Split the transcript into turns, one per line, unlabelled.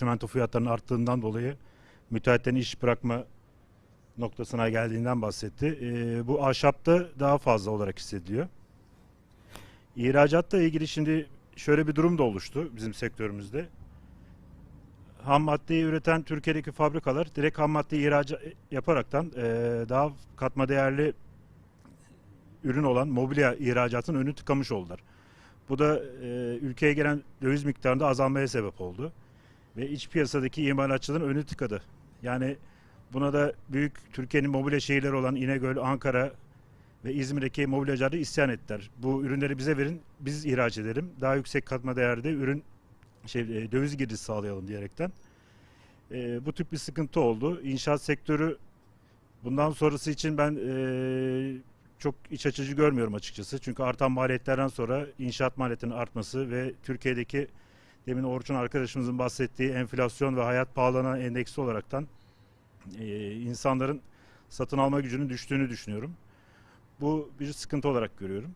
çimento fiyatlarının arttığından dolayı müteahhitlerin iş bırakma noktasına geldiğinden bahsetti. E, bu ahşapta daha fazla olarak hissediliyor. İhracatla ilgili şimdi şöyle bir durum da oluştu bizim sektörümüzde. Ham maddeyi üreten Türkiye'deki fabrikalar direkt ham maddeyi ihraç yaparaktan e, daha katma değerli ürün olan mobilya ihracatının önünü tıkamış oldular. Bu da e, ülkeye gelen döviz miktarında azalmaya sebep oldu. Ve iç piyasadaki imalatçıların önü tıkadı. Yani buna da büyük Türkiye'nin mobilya şehirleri olan İnegöl, Ankara ve İzmir'deki mobilyacılar da isyan ettiler. Bu ürünleri bize verin, biz ihraç edelim. Daha yüksek katma değerde ürün şey e, döviz girdisi sağlayalım diyerekten. E, bu tip bir sıkıntı oldu. İnşaat sektörü bundan sonrası için ben e, çok iç açıcı görmüyorum açıkçası. Çünkü artan maliyetlerden sonra inşaat maliyetinin artması ve Türkiye'deki demin Orçun arkadaşımızın bahsettiği enflasyon ve hayat pahalılığına endeksi olaraktan e, insanların satın alma gücünün düştüğünü düşünüyorum. Bu bir sıkıntı olarak görüyorum.